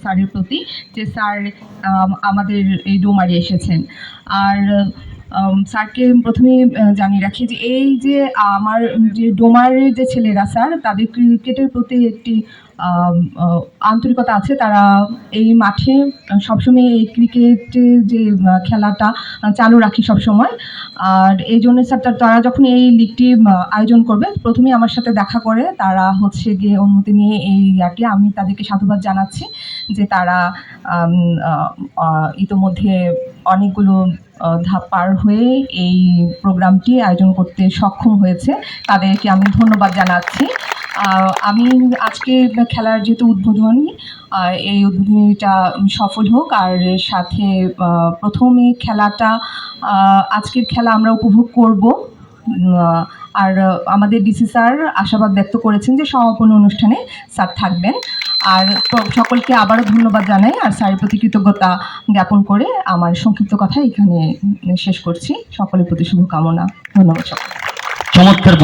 স্যারের প্রতি যে স্যার আমাদের এই ডোমারে এসেছেন। আর স্যারকে প্রথমে জানিয়ে রাখি যে এই যে আমার যে ডোমারের যে ছেলেরা স্যার, তাদের ক্রিকেটের প্রতি একটি আন্তরিকতা আছে। তারা এই মাঠে সবসময় এই ক্রিকেটের যে খেলাটা চালু রাখি সবসময়। আর এই জন্য স্যার তারা যখন এই লিগটি আয়োজন করবে প্রথমে আমার সাথে দেখা করে, তারা হচ্ছে গিয়ে অনুমতি নিয়ে এই ইয়াটি আমি তাদেরকে সাধুবাদ জানাচ্ছি যে তারা ইতোমধ্যে অনেকগুলো ধাপ পার হয়ে এই প্রোগ্রামটি আয়োজন করতে সক্ষম হয়েছে। তাদেরকে আমি ধন্যবাদ জানাচ্ছি। আমি আজকে খেলার যেহেতু উদ্বোধনী এই উদ্বোধনীটা সফল হোক। আর সাথে প্রথমে খেলাটা আজকের খেলা আমরা উপভোগ করব। আর আমাদের ডিসি স্যার আশাবাদ ব্যক্ত করেছেন যে সমাপনী অনুষ্ঠানে স্যার থাকবেন। আর সকলকে আবারও ধন্যবাদ জানাই আর স্যারের প্রতি কৃতজ্ঞতা জ্ঞাপন করে আমার সংক্ষিপ্ত কথা এখানে শেষ করছি। সকলের প্রতি শুভকামনা। ধন্যবাদ সকল চমৎকার